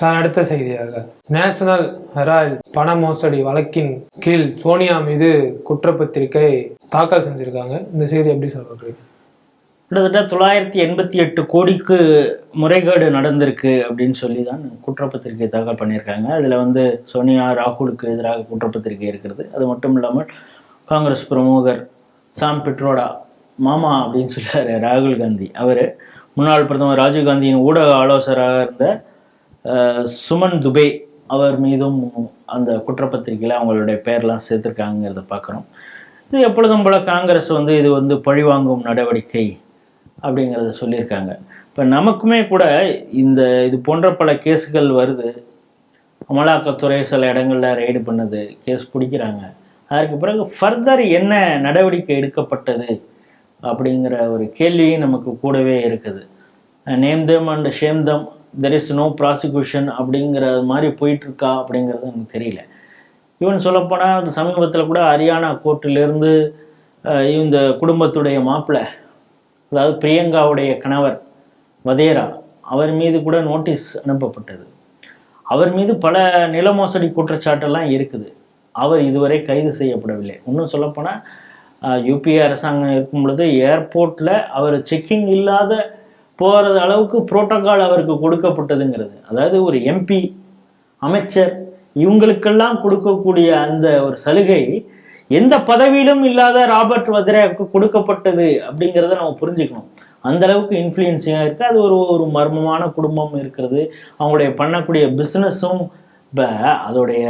Sir அடுத்த செய்தியாக national Herald பண மோசடி வழக்கின் கீழ் சோனியா மீது குற்றப்பத்திரிகை தாக்கல் செஞ்சிருக்காங்க. இந்த செய்தி எப்படி சார் சொல்றீங்க கிட்டத்தட்ட தொள்ளாயிரத்தி எண்பத்தி எட்டு கோடிக்கு முறைகேடு நடந்திருக்கு அப்படின்னு சொல்லி தான் குற்றப்பத்திரிகை தாக்கல் பண்ணியிருக்காங்க. அதில் வந்து சோனியா ராகுலுக்கு எதிராக குற்றப்பத்திரிகை இருக்கிறது. அது மட்டும் இல்லாமல் காங்கிரஸ் பிரமுகர் சாம் பிட்ரோடா மாமா அப்படின்னு சொல்றாரு ராகுல் காந்தி. அவர் முன்னாள் பிரதமர் ராஜீவ்காந்தியின் ஊடக ஆலோசகராக இருந்த சுமன் துபே அவர் மீதும் அந்த குற்றப்பத்திரிகையில் அவங்களுடைய பெயர்லாம் சேர்த்துருக்காங்கிறத பார்க்குறோம் இது எப்பொழுதும் போல காங்கிரஸ் வந்து இது வந்து பழிவாங்கும் நடவடிக்கை அப்படிங்கிறத சொல்லியிருக்காங்க. இப்போ நமக்குமே கூட இந்த இது போன்ற பல கேஸுகள் வருது. அமலாக்கத்துறை சில இடங்களில் ரெய்டு பண்ணுது கேஸ் பிடிக்கிறாங்க. அதற்கு பிறகு ஃபர்தர் என்ன நடவடிக்கை எடுக்கப்பட்டது அப்படிங்கிற ஒரு கேள்வியும் நமக்கு கூடவே இருக்குது. Name them and shame them there is no prosecution அப்படிங்கிற மாதிரி போயிட்டுருக்கா அப்படிங்கிறது எனக்கு தெரியல. ஈவன் சொல்லப்போனால் சமீபத்தில் கூட ஹரியானா கோர்ட்டிலிருந்து இந்த குடும்பத்துடைய மாப்பிள்ளை அதாவது பிரியங்காவுடைய கணவர் வதேரா அவர் மீது கூட நோட்டீஸ் அனுப்பப்பட்டது. அவர் மீது பல நில மோசடி குற்றச்சாட்டெல்லாம் இருக்குது. அவர் இதுவரை கைது செய்யப்படவில்லை. இன்னும் சொல்லப்போனால் யூபிஏ அரசாங்கம் இருக்கும் பொழுது ஏர்போர்ட்டில் அவர் செக்கிங் இல்லாத போகிறது அளவுக்கு புரோட்டோக்கால் அவருக்கு கொடுக்கப்பட்டதுங்கிறது. அதாவது ஒரு எம்பி அமைச்சர் இவங்களுக்கெல்லாம் கொடுக்கக்கூடிய அந்த ஒரு சலுகை எந்த பதவியிலும் இல்லாத ராபர்ட் வத்ராவுக்கு கொடுக்கப்பட்டது அப்படிங்கிறத நம்ம புரிஞ்சுக்கணும். அந்த அளவுக்கு இன்ஃப்ளூயன்சிங்காக இருக்குது அது ஒரு ஒரு மர்மமான குடும்பம் இருக்கிறது. அவங்களுடைய பண்ணக்கூடிய பிஸ்னஸும் இப்போ அதோடைய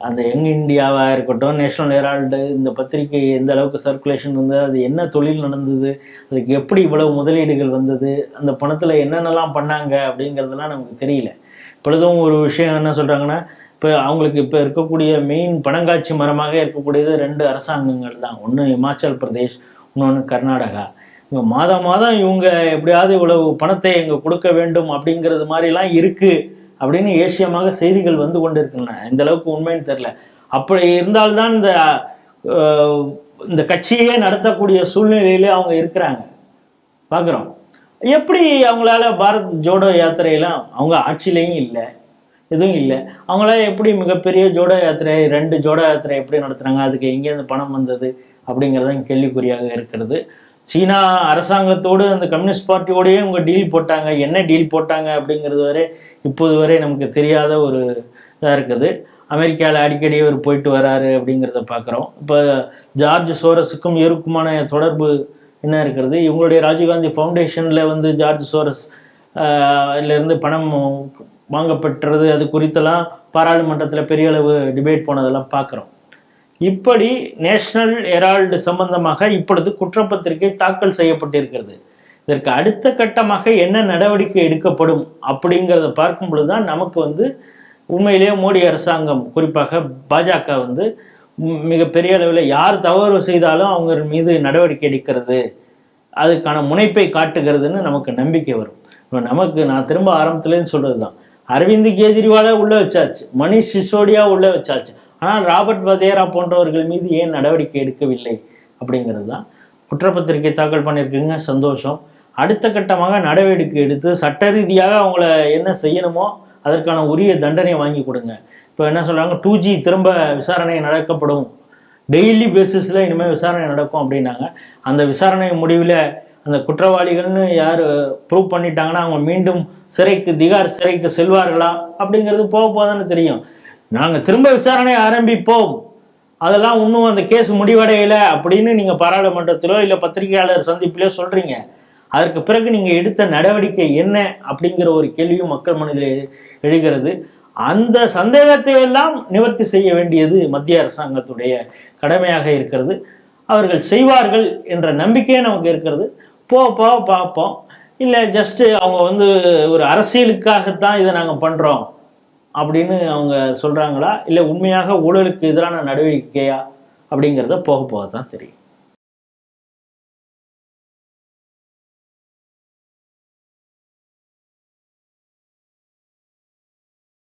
அந்த யங் இந்தியாவாக இருக்கட்டும் நேஷனல் ஹெரால்டு இந்த பத்திரிகை எந்த அளவுக்கு சர்க்குலேஷன் இருந்தது அது என்ன தொழில் நடந்தது அதுக்கு எப்படி இவ்வளவு முதலீடுகள் வந்தது அந்த பணத்தில் என்னென்னலாம் பண்ணாங்க அப்படிங்கிறதெல்லாம் நமக்கு தெரியல. இப்பொழுதும் ஒரு விஷயம் என்ன சொல்கிறாங்கன்னா இப்போ அவங்களுக்கு இப்போ இருக்கக்கூடிய மெயின் பணங்காட்சி மரமாக இருக்கக்கூடியது ரெண்டு அரசாங்கங்கள் தான். ஒன்று இமாச்சல் பிரதேஷ் இன்னொன்று கர்நாடகா. இவங்க மாதம் மாதம் இவங்க எப்படியாவது இவ்வளவு பணத்தை இங்கே கொடுக்க வேண்டும் அப்படிங்கிறது மாதிரிலாம் இருக்குது அப்படின்னு ஏசியமாக செய்திகள் வந்து கொண்டு இருக்கின்றன இந்த அளவுக்கு உண்மைன்னு தெரியல. அப்படி இருந்தால்தான் இந்த இந்த கட்சியே நடத்தக்கூடிய சூழ்நிலையிலே அவங்க இருக்கிறாங்க. பார்க்குறோம். எப்படி அவங்களால பாரத் ஜோடோ யாத்திரையெல்லாம் அவங்க ஆட்சியிலையும் இல்லை எதுவும் இல்லை. அவங்களால எப்படி மிகப்பெரிய ஜோடோ யாத்திரை ரெண்டு ஜோடோ யாத்திரை எப்படி நடத்துகிறாங்க அதுக்கு எங்கேருந்து பணம் வந்தது அப்படிங்கிறதும் கேள்விக்குறியாக இருக்கிறது. சீனா அரசாங்கத்தோடு அந்த கம்யூனிஸ்ட் பார்ட்டியோடயே இவங்க டீல் போட்டாங்க. என்ன டீல் போட்டாங்க அப்படிங்கிறது வரை இப்போது வரை நமக்கு தெரியாத ஒரு இதாக இருக்குது. அமெரிக்காவில் அடிக்கடி அவர் போயிட்டு வராரு அப்படிங்கிறத பார்க்குறோம் இப்போ ஜார்ஜ் சோரஸுக்கும் இவருக்குமான தொடர்பு என்ன இருக்கிறது? இவங்களுடைய ராஜீவ்காந்தி ஃபவுண்டேஷனில் வந்து ஜார்ஜ் சோரஸ் இருந்து பணம் வாங்கப்பட்டுறது அது குறித்தெல்லாம் பாராளுமன்றத்தில் பெரிய அளவு டிபேட் போனதெல்லாம் பார்க்குறோம் இப்படி நேஷனல் ஹெரால்டு சம்பந்தமாக இப்பொழுது குற்றப்பத்திரிகை தாக்கல் செய்யப்பட்டிருக்கிறது. இதற்கு அடுத்த கட்டமாக என்ன நடவடிக்கை எடுக்கப்படும் அப்படிங்கிறத பார்க்கும் பொழுதுதான் நமக்கு வந்து உண்மையிலேயே மோடி அரசாங்கம் குறிப்பாக பாஜக வந்து மிகப்பெரிய அளவில் யார் தவறு செய்தாலும் அவங்க மீது நடவடிக்கை எடுக்கிறது அதுக்கான முனைப்பை காட்டுகிறதுன்னு நமக்கு நம்பிக்கை வரும். இப்போ நமக்கு நான் திரும்ப ஆரம்பத்துலேருந்து சொல்கிறது தான் அரவிந்த் கெஜ்ரிவாலை உள்ளே வச்சாச்சு மணிஷ் சிசோடியா உள்ளே வச்சாச்சு. ஆனால் ராபர்ட் வதேரா போன்றவர்கள் மீது ஏன் நடவடிக்கை எடுக்கவில்லை அப்படிங்கிறது தான் குற்றப்பத்திரிகை தாக்கல் பண்ணியிருக்கீங்க சந்தோஷம். அடுத்த கட்டமாக நடவடிக்கை எடுத்து சட்ட ரீதியாக அவங்கள என்ன செய்யணுமோ அதற்கான உரிய தண்டனையை வாங்கி கொடுங்க. இப்போ என்ன சொல்கிறாங்க டூ ஜி திரும்ப விசாரணை நடக்கப்படும். டெய்லி பேசிஸில் இனிமேல் விசாரணை நடக்கும் அப்படின்னாங்க. அந்த விசாரணை முடிவில் அந்த குற்றவாளிகள்னு யார் ப்ரூவ் பண்ணிட்டாங்கன்னா அவங்க மீண்டும் சிறைக்கு திகார் சிறைக்கு செல்வார்களா அப்படிங்கிறது போக போதானே தெரியும். நாங்கள் திரும்ப விசாரணை ஆரம்பிப்போம். அதெல்லாம் இன்னும் அந்த கேஸ் முடிவடையலை அப்படின்னு நீங்கள் பாராளுமன்றத்திலோ இல்லை பத்திரிகையாளர் சந்திப்பிலோ சொல்கிறீங்க அதற்கு பிறகு நீங்கள் எடுத்த நடவடிக்கை என்ன அப்படிங்கிற ஒரு கேள்வியும் மக்கள் மனதில் எழுகிறது. அந்த சந்தேகத்தை எல்லாம் நிவர்த்தி செய்ய வேண்டியது மத்திய அரசாங்கத்துடைய கடமையாக இருக்கிறது. அவர்கள் செய்வார்கள் என்ற நம்பிக்கையே நமக்கு இருக்கிறது. போ பார்ப்போம். இல்லை ஜஸ்ட்டு அவங்க வந்து ஒரு அரசியலுக்காகத்தான் இதை நாங்கள் பண்ணுறோம் அப்படின்னு அவங்க சொல்கிறாங்களா இல்லை உண்மையாக ஊழலுக்கு எதிரான நடவடிக்கையா அப்படிங்கிறத போக போக தான் தெரியும்.